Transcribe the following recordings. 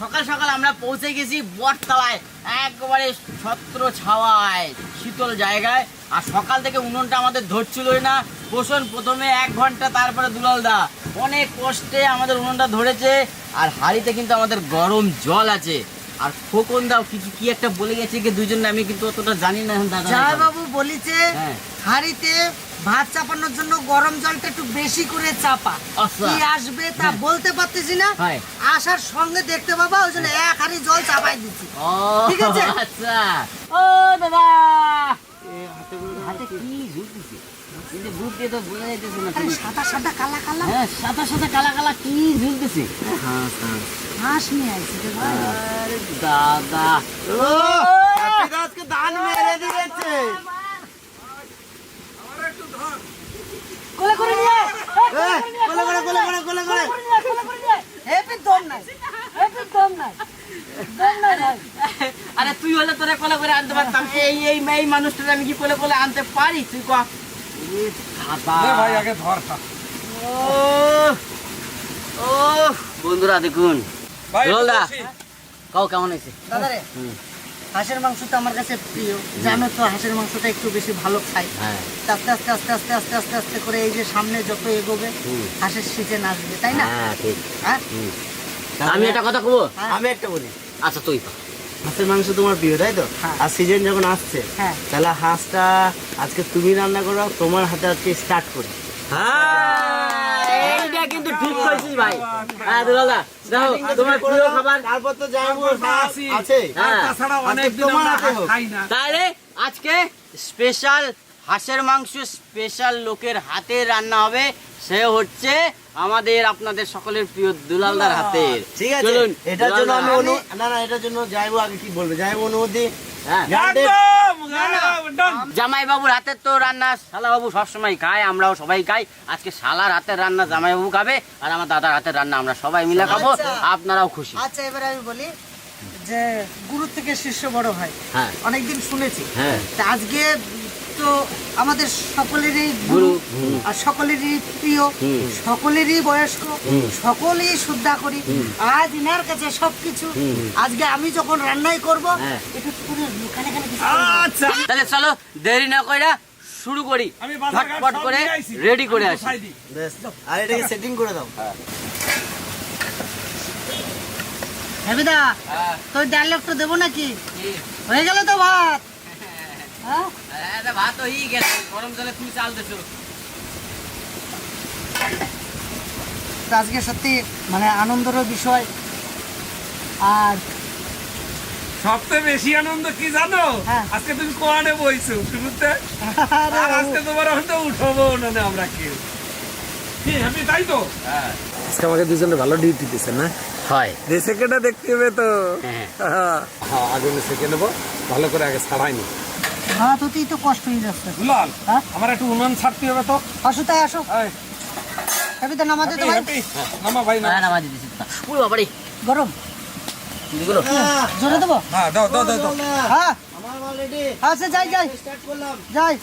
সকাল সকাল আমরা পৌঁছে গেছি বটতলায় একবারে ছত্র ছাওয়ায় শীতল জায়গায়। আর সকাল থেকে উনুনটা আমাদের ধরছিলই না। পোষণ প্রথমে এক ঘণ্টা তারপরে দুলাল দা অনেক কষ্টে আমাদের উনুনটা ধরেছে আর হাড়িতে কিন্তু আমাদের গরম জল আছে। আর খোকন দাও কিছু কি একটা বলে গেছে কি দুজন আমি কিন্তু অতটা জানি না দাদা বাবু বলিছে হ্যাঁ। হাড়িতে ভাত চাপানোর জন্য গরম জলটা একটু বেশি করে চাপা আচ্ছা। কি আসবে তা বলতে পারতেছি না আসার সঙ্গে দেখতে পাবা ওই জন্য এক হাড়ি জল চাপাই দিচ্ছি ঠিক আছে? আচ্ছা ও দাদা হাতে কি ঝুলতেছে কিন্তু বুক দিয়ে তো বোঝা যাইতেছে না সাদা সাদা কালা কালা হ্যাঁ সাদা সাদা কালা কালা কি ঝুলতেছে হ্যাঁ হ্যাঁ হাঁস নিয়ে আইছি রে ভাই আরে দাদা ও আজকে দান মেরে দিয়েছে কোলে করে নিয়ে। কোলে করে কোলে করে কোলে করে। কোলে করে নিয়ে। হেপি দম নাই। হেপি দম নাই। দম নাই আরে তুই হলে তোরা কোলে করে আনতে পারতাম। এই এই এই মানুষটা আমি কি কোলে কোলে আনতে পারি? তুই ক। ভাই আগে ধর খা ও ও বন্ধুরা দেখুন। রোলদা। কাও কেমন হয়েছে? দাদা রে। হাঁসের মাংসটা আমার কাছে প্রিয়। জানো তো হাঁসের মাংসটা একটু বেশি ভালো খাই। হ্যাঁ। আস্তে আস্তে আস্তে আস্তে আস্তে আস্তে আস্তে করে এই যে সামনে যত এগোবে হাঁসের সিজন আসবে তাই না? হ্যাঁ ঠিক। হ্যাঁ? আমি একটা কথা কবো? হ্যাঁ। আমি একটা বলি। আচ্ছা তুই হাঁসের মাংস তোমার প্রিয় তাই তো। আর সিজন যখন আসছে হ্যাঁ। তাহলে হাঁসটা আজকে তুমি রান্না করো তোমার হাতে আজকে স্টার্ট করি। হ্যাঁ। এইটা কিন্তু ঠিক কইছিস ভাই। হ্যাঁ দুলাদা দেখো তোমার প্রিয় খাবার তারপর তো। আছে। হ্যাঁ। তাছাড়া অনেক দিন আমরা হাতে। খাই না। তাহলে আজকে স্পেশাল হাঁসের মাংস স্পেশাল লোকের হাতে রান্না হবে। সে হচ্ছে আমাদের আপনাদের সকলের প্রিয় দুলালদার হাতের। ঠিক আছে চলুন এটার জন্য আমি না না এটার জন্য যাইবো আগে কি বলবে? যাইবো অনুমতি হ্যাঁ। জামাই বাবুর হাতের তো রান্না শালা বাবু সবসময় খায় আমরাও সবাই খাই। আজকে শালার হাতের রান্না জামাই বাবু খাবে আর আমার দাদার হাতের রান্না আমরা সবাই মিলে খাব। আচ্ছা। আপনারাও খুশি। আচ্ছা এবার আমি বলি যে গুরু থেকে শিষ্য বড় হয় হ্যাঁ। অনেকদিন শুনেছি। হ্যাঁ। তা আজকে তো আমাদের সকলেরই গুরু, আর সকলেরই প্রিয় সকলেরই বয়স্ক সকলেই শ্রদ্ধা করি। আজ ইনার কাছে সবকিছু। আজকে আমি যখন রান্নাই করব হ্যাঁ। একটু পুরো খানে খানে কিছু করে দাও। আচ্ছা। তাহলে চলো দেরি না কইরা শুরু করি। ঝটপট করে রেডি করে আসি। আর এটাকে সেটিং করে দাও? হেবিদা তোর ডাল একটু দেবো নাকি? হয়ে গেল তো ভাত। হ্যাঁ ভাত হয়ে গেছে গরম জলে তুমি চাল দেছো তো আজকে সত্যি মানে আনন্দেরও বিষয়। আর সবচেয়ে বেশি আনন্দ কি জানো? হ্যাঁ। আজকে তুমি কোয়ানে বইছো শুরুতে? আজকে তোমার হয়তো উঠবো না আমরা কেউ। কি আমি তাই তো? আজকে আমাকে দুজনে ভালো ডিউটি দিচ্ছে না? হয়। দেখতে হবে তো। হ্যাঁ। হ্যাঁ। সেকে নেব ভালো করে আগে ছাড়াই নি ভাত হতেই তো কষ্ট হয়ে যাচ্ছে। দুলাল হ্যাঁ? আমার একটু উনুন ছাড়তে হবে তো। আসো তাই আসো। এই, হেবিদা নামাতে তো ভাই? নামা ভাই না হ্যাঁ নামাজ দিতেছি ওই বাবারে গরম? এগুলো জোরে দেবো? হ্যাঁ দাও দাও দাও হ্যাঁ। আমার অলরেডি আচ্ছা যাই যাই। স্টার্ট করলাম। যাই।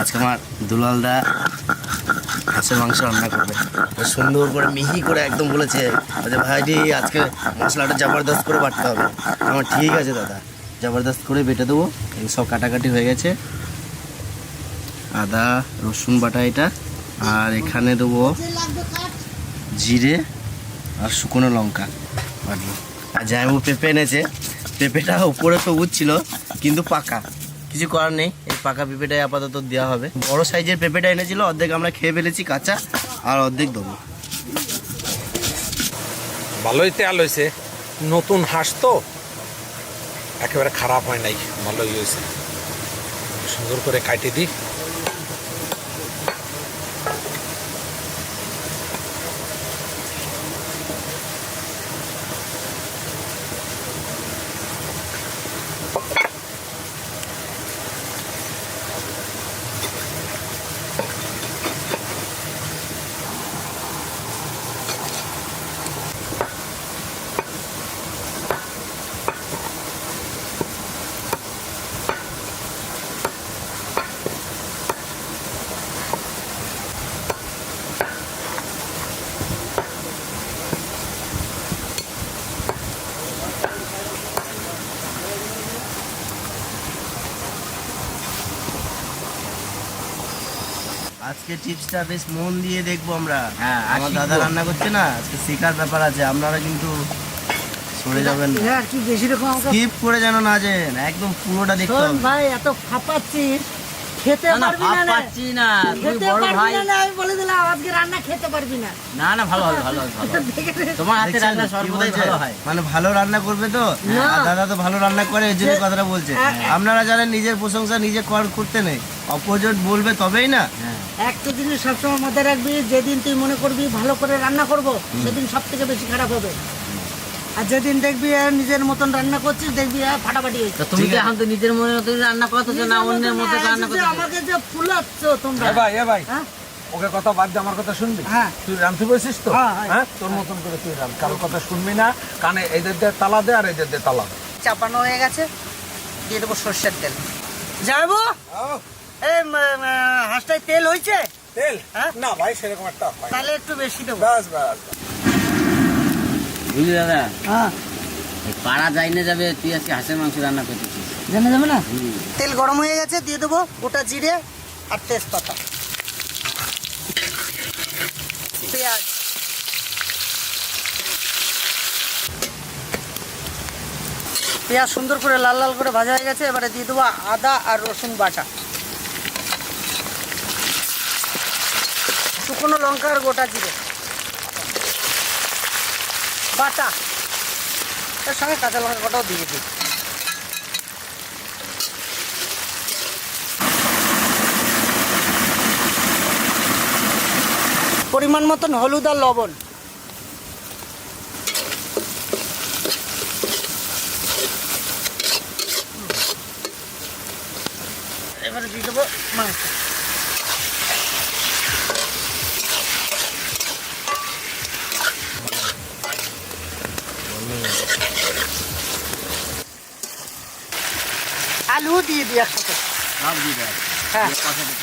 আজকে আমার দুলালদা হাঁসের মাংস রান্না করবে। সুন্দর করে মিহি করে একদম বলেছে যে ভাইটি আজকে মশলাটা জবরদস্ত করে বাটতে হবে। আমার ঠিক আছে দাদা, জবরদস্ত করে বেটে দেবো। সব কাটাকাটি হয়ে গেছে। আদা, রসুন বাটা এটা, আর এখানে দেবো জিরে আর শুকনো লঙ্কা বাটবো। আর জামু পেঁপে এনেছে। পেঁপেটা উপরে সবুজ ছিল, কিন্তু পাকা। কিছু করার নেই। এই পাকা পেঁপেটাই আপাতত দেওয়া হবে। বড় সাইজের পেঁপেটা এনেছিল, অর্ধেক আমরা খেয়ে ফেলেছি কাঁচা, আর অর্ধেক দেবো ভালোই তেল হয়েছে। নতুন হাঁস তো। একেবারে খারাপ হয় নাই, ভালোই হয়েছে। সুন্দর করে কাটিয়ে দিই। আজকে টিপসটা বেশ মন দিয়ে দেখব আমরা। হ্যাঁ, আমার দাদা রান্না করছে না আজকে শেখার ব্যাপার আছে আপনারা কিন্তু সরে যাবেন না। হ্যাঁ কি বেশি রকম স্কিপ করে যেন না যেন একদম পুরোটা দেখতে ভাই এত ফাপাচ্ছিস। খেতে না না পারবি না পাচ্ছি না খেতে পারবি না না, আমি বলে দিলাম আজকে রান্না খেতে পারবি না। না না ভালো হবে ভালো হবে ভালো হবে। দেখে নে। তোমার হাতে রান্না সর্বদাই ভালো হয়। মানে ভালো রান্না করবে তো? দাদা তো ভালো রান্না করে এর জন্য কথাটা বলছে। হ্যাঁ। আপনারা জানেন নিজের প্রশংসা নিজে কর- করতে নেই অপোজিট বলবে তবেই না। হ্যাঁ। একটা জিনিস সবসময় মাথায় রাখবি যেদিন তুই মনে করবি ভালো করে রান্না করব সেদিন সব থেকে বেশি খারাপ হবে। আর যেদিন দেখবি নিজের মতন রান্না করছিস দেখবি ফাটাফাটি হয়েছে। তুমি তো এখন তো নিজের মনে মতো রান্না করতেছো না অন্যের মতন মতো রান্না যে করতেছো আমাকে যে ফুলাচ্ছ তোমরা। এ ভাই এ ভাই হ্যাঁ? ওকে কথা বাদ দিয়ে আমার কথা শুনবি? হ্যাঁ। তুই রাঁধতে বসিস তো? হ্যাঁ, হ্যাঁ। হ্যাঁ? তোর মতন করে তুই রান কারোর কথা শুনবি না কানে এদের দিয়ে তালা দে আর এদের দিয়ে তালা দে। চাপানো হয়ে গেছে দিয়ে দেবো সর্ষের তেল। যাব এই হাঁসটায় তেল হয়েছে? তেল? হ্যাঁ? না ভাই সেরকম একটা তাহলে একটু বেশি দেবো। ব্যাস ব্যাস। বুঝলি দাদা হ্যাঁ। পাড়া যাই না যাবে তুই আজকে হাঁসের মাংস রান্না করতেছিস। জানা যাবে না? তেল গরম হয়ে গেছে দিয়ে দেবো গোটা জিরে আর তেজপাতা। পেঁয়াজ। পেঁয়াজ সুন্দর করে লাল লাল করে ভাজা হয়ে গেছে এবারে দিয়ে দেবো আদা আর রসুন বাটা। শুকনো লঙ্কা আর গোটা জিরে। বাটা। এর সঙ্গে কাঁচা লঙ্কা গোটাও দিয়ে দিই। পরিমাণ মতন হলুদ আর লবণ। এবারে দিয়ে দেবো মাংস আলু দিয়ে দিই একসাথে। হ্যাঁ।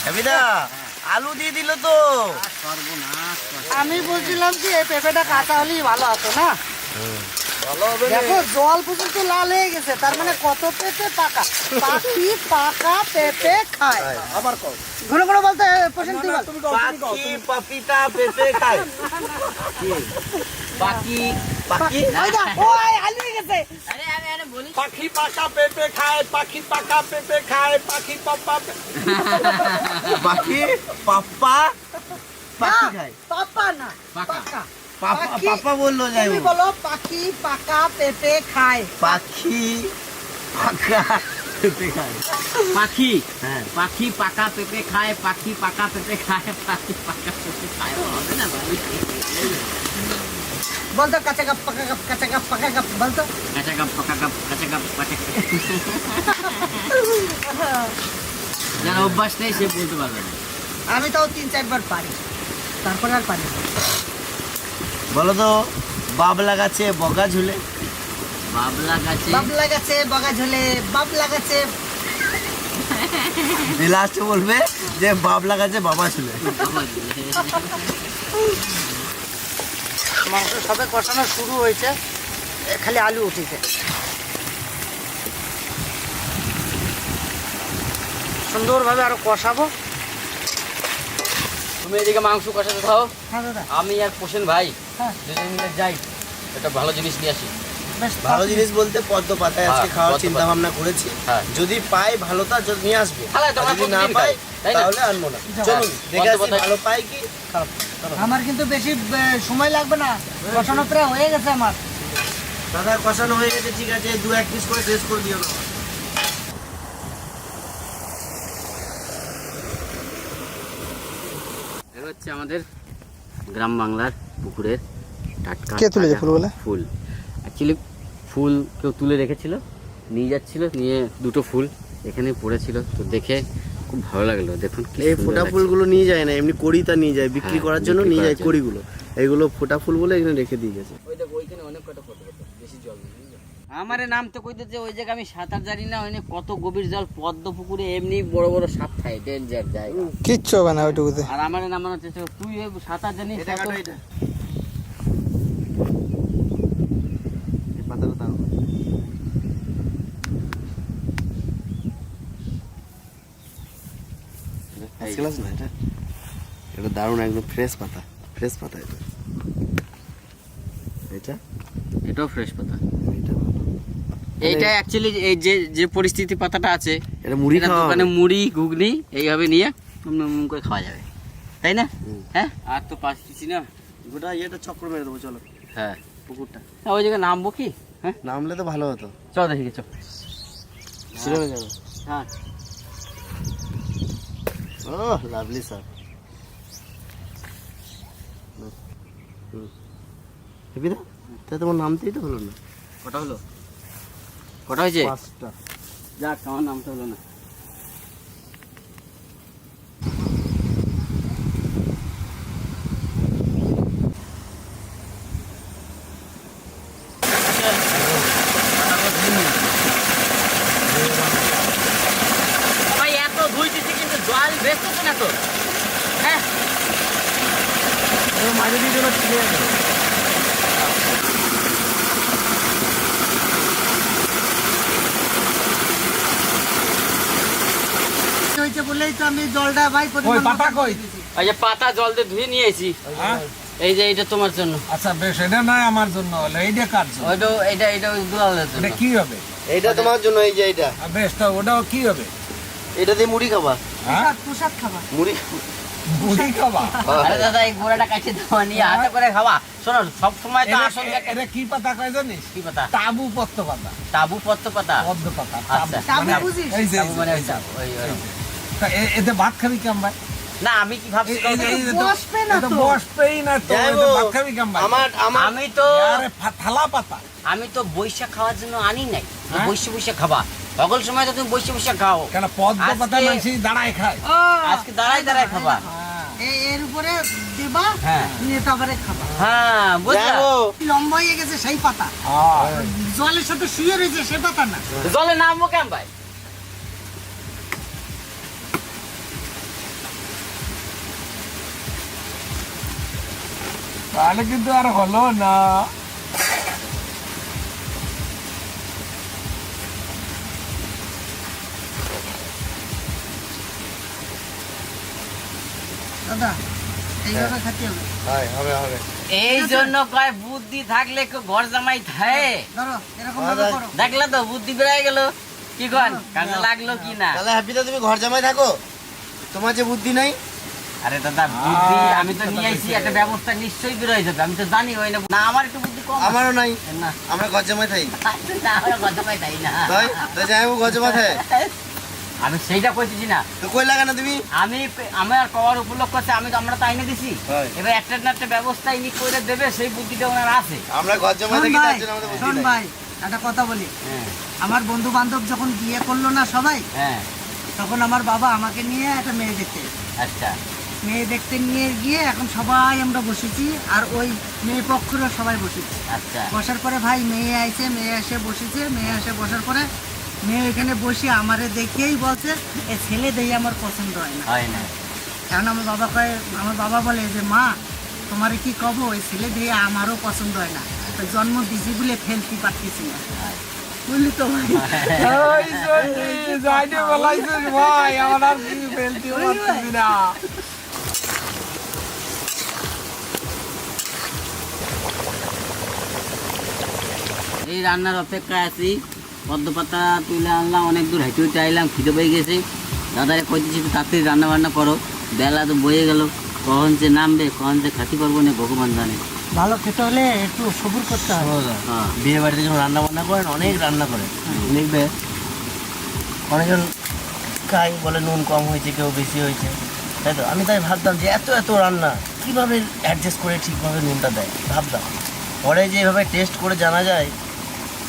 হাবিদা আলু দিয়ে দিল তো। আমি বলছিলাম এই পেঁপেটা কাঁচা হলেই ভালো হতো না? দেখো জল পর্যন্ত লাল হয়ে গেছে তার মানে কত পেঁপে পাকা? পাখি পাকা পেঁপে খায়। আবার ঘন বলতে পাখি পাপিতা পেঁপে খায়। বাকি পাখি ওই ওই গেছে। পাখি পাকা পেঁপে খায় পাখি পাকা পেঁপে খায় পাখি পাপা পাখি পাপ্পা পাখি খায়। পাপা না পাকা। পাকা। পাপা বলল যাই বলো পাখি পাকা পেঁপে খায়। পাখি পাকা পেঁপে খায়। পাখি। হ্যাঁ। পাখি পাকা পেঁপে খায় পাখি পাকা পেঁপে খায় পাখি পাকা পেঁপে খায়। হবে না ভাই? বলতো কাঁচা কাপ পাকা কাপ কাঁচা কাপ পাকা কাপ বলতো। কাঁচা কাপ পাকা কাপ কাঁচা কাপ পাকা। যার অভ্যাস নেই সে বলতে পারবে না। আমি তাও তিন চারবার পারি তারপরে আর পারি বলো তো বাবলা গাছে বগা ঝুলে। বাবলা গাছে বাবলা গাছে বগা ঝোলে বাবলা গাছে লাস্টে বলবে যে বাবলা গাছে বাবা ঝুলে। মাংস সবে কষানো শুরু হয়েছে খালি আলু উঠেছে। সুন্দরভাবে আরও কষাবো। তুমি এদিকে মাংস কষাতে থাও। হ্যাঁ আমি আর পোষেন ভাই হ্যাঁ। দুজন মিলে যাই। একটা ভালো জিনিস নিয়ে আসি। ভালো জিনিস বলতে পদ্ম পাতায় আজকে হ্যাঁ, খাওয়ার চিন্তা ভাবনা করেছি। হ্যাঁ। যদি পাই ভালো তা যদি নিয়ে আসব। যদি না পাই? তাহলে। আনব না। চলুন দেখে আসি ভালো পাই কি? খারাপ আমার কিন্তু বেশি সময় লাগবে না। কষানো প্রায় হয়ে গেছে আমার। দাদা কষানো হয়ে গেছে ঠিক আছে দু এক পিস করে শেষ করে দিও না। হচ্ছে আমাদের গ্রাম বাংলার পুকুরের টাটকা? ফুল। অ্যাকচুয়ালি ফুল কেউ তুলে রেখেছিল নিয়ে যাচ্ছিল নিয়ে দুটো ফুল এখানে পড়েছিল। তো দেখে খুব ভালো লাগল দেখুন কি এই ফোটা ফুলগুলো নিয়ে যায় না এমনি কড়িটা নিয়ে যায় বিক্রি হ্যাঁ, করার জন্য নিয়ে যায়। কড়িগুলো। এইগুলো ফোটা ফুল বলে এখানে রেখে দিয়ে গেছে। ওই দেখো ওইখানে অনেক কটা ফটো বেশি জল? আমারে নাম তো কইতেছে ওই জায়গায় আমি সাঁতার জানি না ওইখানে কত গভীর জল পদ্ম পুকুরে এমনি বড় বড় সাপ থাকে ডেঞ্জার জায়গা। কিচ্ছু হবে না ওইটুকুতে। আর আমার নামানোর চেষ্টা কর- তুই ওই সাঁতার জানিস এটা কাটো তত- এটা এই পাতাটা তারও। এই, First না এটা? এটা দারুণ একদম ফ্রেশ পাতা ফ্রেশ পাতা এটা। এটা? এটাও ফ্রেশ পাতা। এইটা অ্যাকচুয়ালি এই যে যে পরিস্থিতি পাতাটা আছে এটা মুড়ি খাওয়া দোকানে মুড়ি ঘুগনি এইভাবে নিয়ে করে খাওয়া যাবে। তাই না? হ্যাঁ? আর তো পাচ্ছি না। গোটা ইয়েটা চক্র মেরে দেবো চলো। হ্যাঁ। পুকুরটা। তা ওই জায়গায় নামবো কি? হ্যাঁ? নামলে তো ভালো হতো। চল দেখি চল। যাব। হ্যাঁ। ও লাভলি স্যার হেপিদা তা তোমার নামতেই তো হলো না? কটা হলো? কটা হয়েছে? পাঁচটা। যাক আমার নামটা হলো না ভাই এত ধুইতেছি কিন্তু জল বেসতেছে না তো হ্যাঁ মাঝে দিয়ে জন্য ঠিক আছে হয়েছে বলেই তো আমি জলটা ভাই ওই পাতা কই? ওই যে পাতা জল দিয়ে ধুয়ে নিয়ে এসি হ্যাঁ? এই যে এটা তোমার জন্য। আচ্ছা বেশ এটা নয় আমার জন্য হলো এইটা কার জন্য? ওইটা এটা এটা ওই দুলালের জন্য। এটা কি হবে? এইটা তোমার জন্য এই যে এইটা। আর বেশ তো ওটাও কি হবে? এটা দিয়ে মুড়ি খাবা। হ্যাঁ? প্রসাদ খাবার মুড়ি মুড়ি খাবা? আরে দাদা এই গোড়াটা কাছে দেওয়া নিয়ে হাতে করে খাওয়া। শোনো সব সময় তো আসল এটা কি পাতা কয় জানিস? কি পাতা? তাবু পত্ত পাতা তাবু পত্র পাতা পদ্ম পাতা আচ্ছা। তাবু মানে- বুঝিস? এই যে মানে ওই ওই- এই এতে ভাত খাবি কেম ভাই? না আমি কি ভাবছি আমি তো থালা পাতা। আমি তো বৈশাখ খাওয়ার জন্য আনি নাই। হ্যাঁ? বৈশে বৈশে খাবা। সকল সময় তো তুমি বৈশে বৈশে খাও। কেন পদ্ম পাতা মানুষ দাঁড়ায় খায় আজকে দাঁড়াই দাঁড়াই খাবা। এর উপরে দেবা হ্যাঁ। নিয়ে তারপরে খাবা। হ্যাঁ বুঝলা? লম্বা হয়ে গেছে সেই পাতা। হ্যাঁ। জলের সাথে শুয়ে রয়েছে সে পাতা না। জলে নামবো কেন ভাই? তাহলে কিন্তু আর হলো না। দাদা এইভাবে খাতে হবে হয় হবে হবে। এই জন্য কয় বুদ্ধি থাকলে ঘর জামাই থাকে ধরো এরকম ভাবে দেখ। করো। দেখলে তো বুদ্ধি বেড়ে গেল। কি কন কাজে লাগল কি না? তাহলে তুমি ঘর জামাই থাকো। তোমার যে বুদ্ধি নাই আরে দাদা বুদ্ধি আচ্ছা, আমি তো নিয়ে আইছি একটা ব্যবস্থা নিশ্চয়ই বেরোয় যাবে। আমি তো জানি না না আমার একটু বুদ্ধি কম আমারও নাই। না। আমরা থাকি। না আমরা তাই না। তাই? তাই যাই আমি সেইটা কইতেছি না। তো কই লাগা না তুমি? আমি আমার কওয়ার উপলক্ষ আছে আমি তো আমরা তো আইনে দিছি। হয়। এবার একটা না একটা ব্যবস্থা ইনি করে দেবে সেই বুদ্ধিটা ওনার আছে। আমরা শোন থাকি ভাই তার জন্য আমাদের বুদ্ধি ভাই একটা কথা বলি। হ্যাঁ। আমার বন্ধু বান্ধব যখন বিয়ে করল না সবাই হ্যাঁ। তখন আমার বাবা আমাকে নিয়ে একটা মেয়ে দেখতে আচ্ছা। মেয়ে দেখতে নিয়ে গিয়ে এখন সবাই আমরা বসেছি আর ওই মেয়ে পক্ষেরও সবাই বসেছি। আচ্ছা। বসার পরে ভাই মেয়ে আইছে মেয়ে এসে বসেছে মেয়ে এসে বসার পরে মেয়ে এখানে বসে আমারে দেখেই বলছে এ ছেলে দেই আমার পছন্দ হয় না। হয় না। কারণ আমার বাবা কয় আমার বাবা বলে যে মা তোমারে কি কব ওই ছেলে দিয়ে আমারও পছন্দ হয় না। তো জন্ম দিছি বলে ফেলতে পারতেছি না। বুঝলি তো ভাই। ভাই আমার আর কি ফেলতে পারতেছি না। এই রান্নার অপেক্ষায় আছি। পদ্মপাতা তুলে আনলাম অনেক দূর হেঁটে হেঁটে আইলাম খিদে পেয়ে গেছে। দাদারে কইতেছি একটু তাড়াতাড়ি রান্না বান্না করো। বেলা তো বয়ে গেল। কখন যে নামবে কখন যে খাতি পারব না ভগবান জানে। ভালো খেতে হলে একটু সবুর করতে হবে হ্যাঁ। বিয়ে বাড়িতে যখন রান্না বান্না করেন অনেক রান্না করেন দেখবে অনেকজন খাই বলে নুন কম হয়েছে কেউ বেশি হয়েছে। তাই তো? আমি তাই ভাবতাম যে এত এত রান্না কীভাবে অ্যাডজাস্ট করে ঠিকভাবে নুনটা দেয়? ভাবতাম। পরে যে এভাবে টেস্ট করে জানা যায়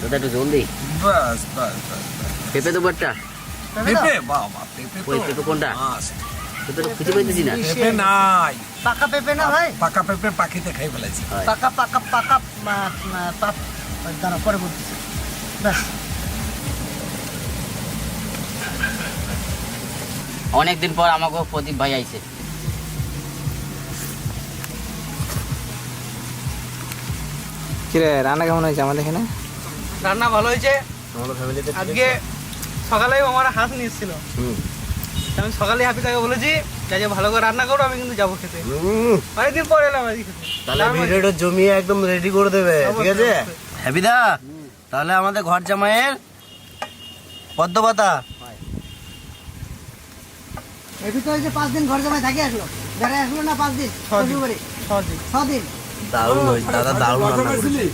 দাদা একটু জলদি বাস বাস পেঁপে পেঁপে? বাবা পেঁপে তো। ওই পেঁপে কোনটা? তো তো খুঁজে পাইতেছি না। পেঁপে নাই। পাকা পেঁপে না ভাই? পাকা পেঁপে পাখিতে খাই ফেলেছি পাকা পাকা পাকা পাপ। দাঁড়া পরে বলতেছি ব্যাস অনেকদিন পর আমাকে প্রদীপ ভাই আইছে। কিরে রান্না কেমন হয়েছে আমাদের এখানে? রান্না ভালো হয়েছে। আজকে সকালেই আমার হাঁস নিয়েছিল। হুম। আমি সকালে হাফিজাকে বলেছি যে ভালো করে রান্না করো আমি কিন্তু যাব খেতে। অনেকদিন পর এলাম আজকে তাহলে ভিডিওটা জমিয়ে একদম রেডি করে দেবে ঠিক আছে। হ্যাপিদা তাহলে আমাদের ঘর জামাইয়ের পদ্ম পাতা একটু তো যে পাঁচ দিন ঘর জমায় থাকে আসলো বেড়ে আসলো না পাঁচ দিন? ফেব্রুয়ারি সহজে ছ দারুণ হয়েছে দাদা দারুণ রান্না করেছে।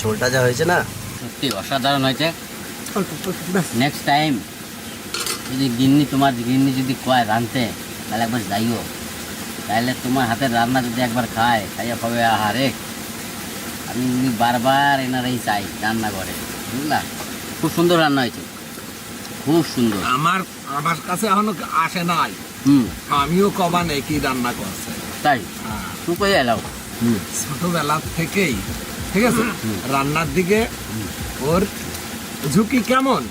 ঝোলটা যা হয়েছে না? সত্যি অসাধারণ হয়েছে। নেক্সট টাইম যদি গিন্নি তোমার গিন্নি যদি কয় রাঁধতে তাহলে একবার যাইও। তাহলে তোমার হাতের রান্না যদি একবার খায় খাইয়া পাবে আহারে। আমি এমনি বারবার এনারাই চাই রান্না করে বুঝলা? খুব সুন্দর রান্না হয়েছে। খুব সুন্দর। আমার আমার কাছে এখনও আসে নাই। হুম। আমিও কবা নেই কি রান্না করছে। তাই? হ্যাঁ, তুই কই এলাও? ছোটবেলা থেকেই ঠিক আছে? রান্নার দিকে ওর ঝুঁকি কেমন?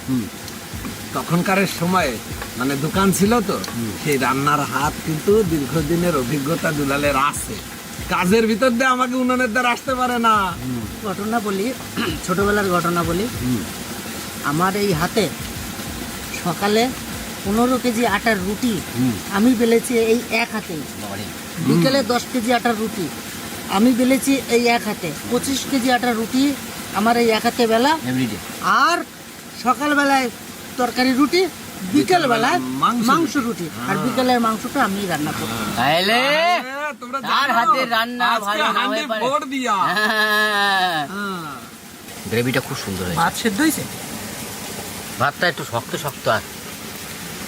তখনকার সময়ে মানে দোকান ছিল তো সেই রান্নার হাত কিন্তু দীর্ঘদিনের অভিজ্ঞতা দুলালের আছে। কাজের ভিতর দিয়ে আমাকে উনানের দ্বারা আসতে পারে না। ঘটনা বলি ছোটবেলার ঘটনা বলি। আমার এই হাতে সকালে পনেরো কেজি আটার রুটি আমি বেলেছি এই এক হাতে। বিকেলে দশ কেজি আটার রুটি। আমি বেলেছি এই এক হাতে। পঁচিশ কেজি আটার রুটি আমার এই এক হাতে বেলা। আর সকালবেলায় তরকারি রুটি বিকেল বেলায় মাংস রুটি। আর বিকেলের মাংসটা আমি রান্না করি তাহলে হ্যাঁ, তোমরা তার হাতের রান্না ভালো না হয়ে পারে। হ্যাঁ। হ্যাঁ। গ্রেভিটা খুব সুন্দর হয়েছে। ভাত সেদ্ধ হয়েছে? ভাতটা একটু শক্ত শক্ত আর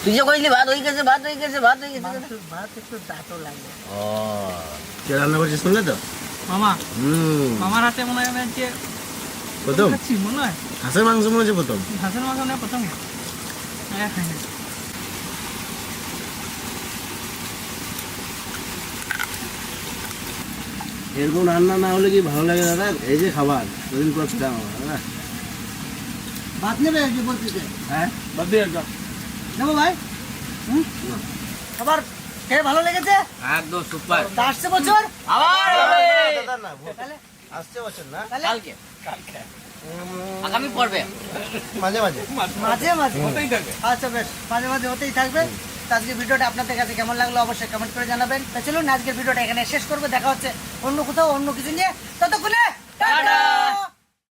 তুই যে কইলি ভাত হয়ে গেছে ভাত হয়ে গেছে ভাত হয়ে গেছে। ভাত একটু দাঁতও লাগে। ও। কে রান্না করছে শুনলে তো? মামা হুম। মামার হাতে মনে হয় আমি প্রথম মনে হয়। হাঁসের মাংস মনে হচ্ছে প্রথম? হাঁসের মাংস মনে হয় প্রথম হ্যাঁ খাইনি এরকম রান্না না হলে কি ভালো লাগে দাদা? এই যে খাবার দুদিন পর ছিলাম আমার দাদা। ভাত নেবে হ্যাঁ? বলতেছে হ্যাঁ ভাই? হুম? খাবার খেয়ে ভালো লেগেছে? একদম সুপার। আসছে বছর? আবার দাদা না আসছে বছর না? কালকে। আগামী পর্বে। মাঝে মাঝে। মাঝে মাঝে। আচ্ছা বেশ। মাঝে মাঝে হতেই থাকবে। তো আজকে ভিডিওটা আপনাদের কাছে কেমন লাগল অবশ্যই কমেন্ট করে জানাবেন। তা চলুন আজকের ভিডিওটা এখানে শেষ করব। দেখা হচ্ছে অন্য কোথাও অন্য কিছু নিয়ে। ততক্ষণে টাটা!